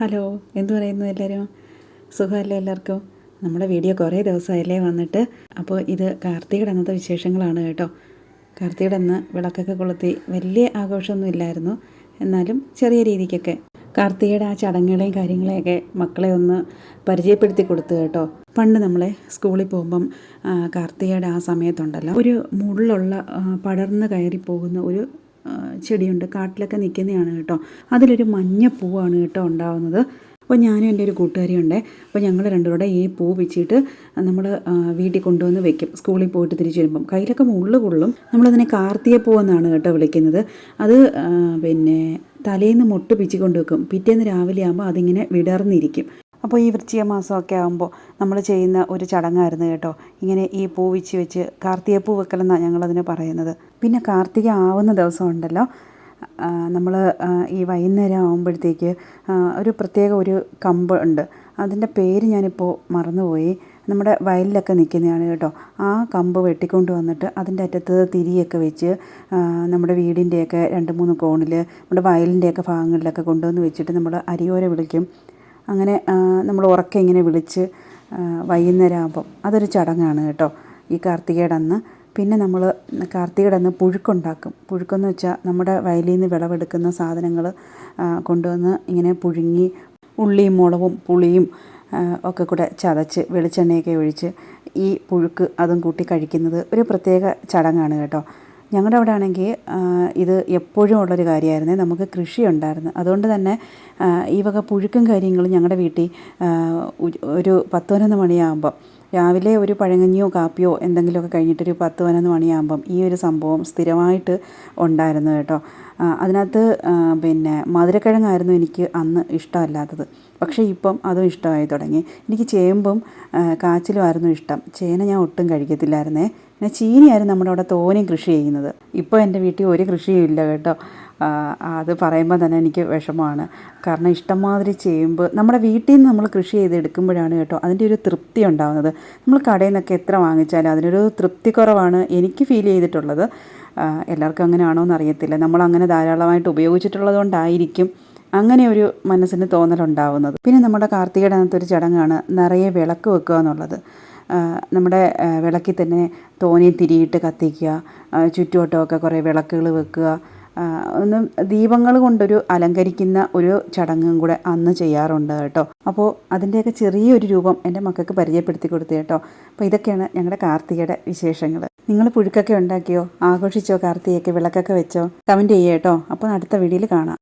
Hello എന്തു പറയുന്നു എല്ലാവരും സുഖമല്ലേ എല്ലാവർക്കും? നമ്മുടെ വീഡിയോ കുറേ ദിവസമായില്ലേ വന്നിട്ട്. അപ്പോൾ ഇത് കാർത്തികയുടെ അന്നത്തെ വിശേഷങ്ങളാണ് കേട്ടോ. കാർത്തികയുടെ അന്ന് വിളക്കൊക്കെ കൊളുത്തി വലിയ ആഘോഷമൊന്നും ഇല്ലായിരുന്നു. എന്നാലും ചെറിയ രീതിക്കൊക്കെ കാർത്തികയുടെ ആ ചടങ്ങുകളെയും കാര്യങ്ങളെയൊക്കെ മക്കളെ ഒന്ന് പരിചയപ്പെടുത്തി കൊടുത്തു കേട്ടോ. പണ്ട് നമ്മളെ സ്കൂളിൽ പോകുമ്പം കാർത്തികയുടെ ആ സമയത്തുണ്ടല്ലോ. ഒരു മുള്ളുള്ള പടർന്ന് കയറി പോകുന്ന ഒരു ചെടിയുണ്ട്. കാട്ടിലൊക്കെ നിൽക്കുന്നതാണ് കേട്ടോ. അതിലൊരു മഞ്ഞ പൂവാണ് കേട്ടോ ഉണ്ടാവുന്നത്. അപ്പോൾ ഞാനും എന്റെ ഒരു കൂട്ടുകാരിയുണ്ട്. അപ്പോൾ ഞങ്ങൾ രണ്ടുകൂടെ ഈ പൂ വെച്ചിട്ട് നമ്മൾ വീട്ടിൽ കൊണ്ടുവന്ന് വെക്കും. സ്കൂളിൽ പോയിട്ട് തിരിച്ചു വരുമ്പം. കയ്യിലൊക്കെ മുള്ളു കൊള്ളും. നമ്മളതിനെ കാർത്തിക പൂ എന്നാണ് കേട്ടോ വിളിക്കുന്നത്. അത് പിന്നെ തലേന്ന് മുട്ട് പിച്ചിക്കൊണ്ട് വെക്കും. പിറ്റേന്ന് രാവിലെ ആകുമ്പോൾ അതിങ്ങനെ വിടർന്നിരിക്കും. അപ്പോൾ ഈ വൃശ്ചിക മാസമൊക്കെ ആകുമ്പോൾ നമ്മൾ ചെയ്യുന്ന ഒരു ചടങ്ങായിരുന്നു കേട്ടോ. ഇങ്ങനെ ഈ പൂ വെച്ച് വെച്ച് കാർത്തിക പൂ വെക്കലെന്നാണ് ഞങ്ങളതിന് പറയുന്നത്. പിന്നെ കാർത്തിക ആവുന്ന ദിവസം ഉണ്ടല്ലോ നമ്മൾ ഈ വൈകുന്നേരം ആകുമ്പോഴത്തേക്ക് ഒരു പ്രത്യേക ഒരു കമ്പ് ഉണ്ട്. അതിന്റെ പേര് ഞാനിപ്പോൾ മറന്നുപോയി. നമ്മുടെ വയലിലൊക്കെ നിൽക്കുന്നതാണ് കേട്ടോ. ആ കമ്പ് വെട്ടിക്കൊണ്ട് വന്നിട്ട് അതിന്റെ അറ്റത്ത് തിരിയൊക്കെ വെച്ച് നമ്മുടെ വീടിന്റെയൊക്കെ രണ്ട് മൂന്ന് കോണിൽ നമ്മുടെ വയലിന്റെയൊക്കെ ഭാഗങ്ങളിലൊക്കെ കൊണ്ടുവന്ന് വെച്ചിട്ട് നമ്മൾ അരിയോര വിളിക്കും. അങ്ങനെ നമ്മൾ ഉറക്കെ ഇങ്ങനെ വിളിച്ച് വൈകുന്നേരം ആകുമ്പം അതൊരു ചടങ്ങാണ് കേട്ടോ. ഈ കാർത്തികയുടെ അന്ന് പിന്നെ നമ്മൾ കാർത്തികയുടെ അന്ന് പുഴുക്കുണ്ടാക്കും. പുഴുക്കെന്ന് വെച്ചാൽ നമ്മുടെ വയലിൽ നിന്ന് വിളവെടുക്കുന്ന സാധനങ്ങൾ കൊണ്ടുവന്ന് ഇങ്ങനെ പുഴുങ്ങി ഉള്ളിയും മുളകും പുളിയും ഒക്കെ കൂടെ ചതച്ച് വെളിച്ചെണ്ണയൊക്കെ ഒഴിച്ച് ഈ പുഴുക്ക് അതും കൂട്ടി കഴിക്കുന്നത് ഒരു പ്രത്യേക ചടങ്ങാണ് കേട്ടോ. ഞങ്ങളുടെ അവിടെ ആണെങ്കിൽ ഇത് എപ്പോഴും ഉള്ളൊരു കാര്യമായിരുന്നേ. നമുക്ക് കൃഷി ഉണ്ടായിരുന്നു അതുകൊണ്ട് തന്നെ ഈ വക പുഴുക്കും കാര്യങ്ങളും ഞങ്ങളുടെ വീട്ടിൽ ഒരു പത്ത് പതിനൊന്ന് മണിയാകുമ്പം രാവിലെ ഒരു പഴങ്കഞ്ഞിയോ കാപ്പിയോ എന്തെങ്കിലുമൊക്കെ കഴിഞ്ഞിട്ടൊരു പത്ത് പതിനൊന്ന് മണിയാകുമ്പം ഈ ഒരു സംഭവം സ്ഥിരമായിട്ട് ഉണ്ടായിരുന്നു കേട്ടോ. അതിനകത്ത് പിന്നെ മധുരക്കിഴങ്ങായിരുന്നു എനിക്ക് അന്ന് ഇഷ്ടമല്ലാത്തത്. പക്ഷേ ഇപ്പം അതും ഇഷ്ടമായി തുടങ്ങി. എനിക്ക് ചേമ്പും കാച്ചിലുമായിരുന്നു ഇഷ്ടം. ചേന ഞാൻ ഒട്ടും കഴിക്കത്തില്ലായിരുന്നേ. പിന്നെ ചീനിയായിരുന്നു നമ്മുടെ അവിടെ തോനെയും കൃഷി ചെയ്യുന്നത്. ഇപ്പോൾ എന്റെ വീട്ടിൽ ഒരു കൃഷിയും ഇല്ല കേട്ടോ. അത് പറയുമ്പോൾ തന്നെ എനിക്ക് വിഷമമാണ്. കാരണം ഇഷ്ടംമാതിരി ചെയ്യുമ്പോൾ നമ്മുടെ വീട്ടിൽ നിന്ന് നമ്മൾ കൃഷി ചെയ്തെടുക്കുമ്പോഴാണ് കേട്ടോ അതിന്റെ ഒരു തൃപ്തി ഉണ്ടാകുന്നത് നമ്മൾ കടയിൽ നിന്നൊക്കെ എത്ര വാങ്ങിച്ചാലും അതിനൊരു തൃപ്തി കുറവാണ് എനിക്ക് ഫീൽ ചെയ്തിട്ടുള്ളത്. എല്ലാവർക്കും എല്ലാവർക്കും അങ്ങനെയാണോ എന്ന് അറിയത്തില്ല. നമ്മൾ അങ്ങനെ ധാരാളമായിട്ട് ഉപയോഗിച്ചിട്ടുള്ളത് കൊണ്ടായിരിക്കും അങ്ങനെ ഒരു മനസ്സിന് തോന്നലുണ്ടാവുന്നത് പിന്നെ നമ്മുടെ കാർത്തികയുടെ ഒരു ചടങ്ങാണ് നിറയെ വിളക്ക് വെക്കുക എന്നുള്ളത്. നമ്മുടെ വിളക്കിൽ തന്നെ തോനെ തിരിയിട്ട് കത്തിക്കുക ചുറ്റുവട്ടമൊക്കെ കുറേ വിളക്കുകൾ വെക്കുക ഒന്ന് ദീപങ്ങൾ കൊണ്ടൊരു അലങ്കരിക്കുന്ന ഒരു ചടങ്ങും കൂടെ അന്ന് ചെയ്യാറുണ്ട് കേട്ടോ. അപ്പോൾ അതിന്റെയൊക്കെ ചെറിയൊരു രൂപം എന്റെ മക്കൾക്ക് പരിചയപ്പെടുത്തി കൊടുത്തു കേട്ടോ. അപ്പോൾ ഇതൊക്കെയാണ് ഞങ്ങളുടെ കാർത്തികയുടെ വിശേഷങ്ങൾ. നിങ്ങൾ പുഴുക്കൊക്കെ ഉണ്ടാക്കിയോ? ആഘോഷിച്ചോ കാർത്തികയൊക്കെ? വിളക്കൊക്കെ വെച്ചോ? കമന്റ് ചെയ്യേട്ടോ അപ്പോൾ അടുത്ത വീഡിയോയിൽ കാണാം.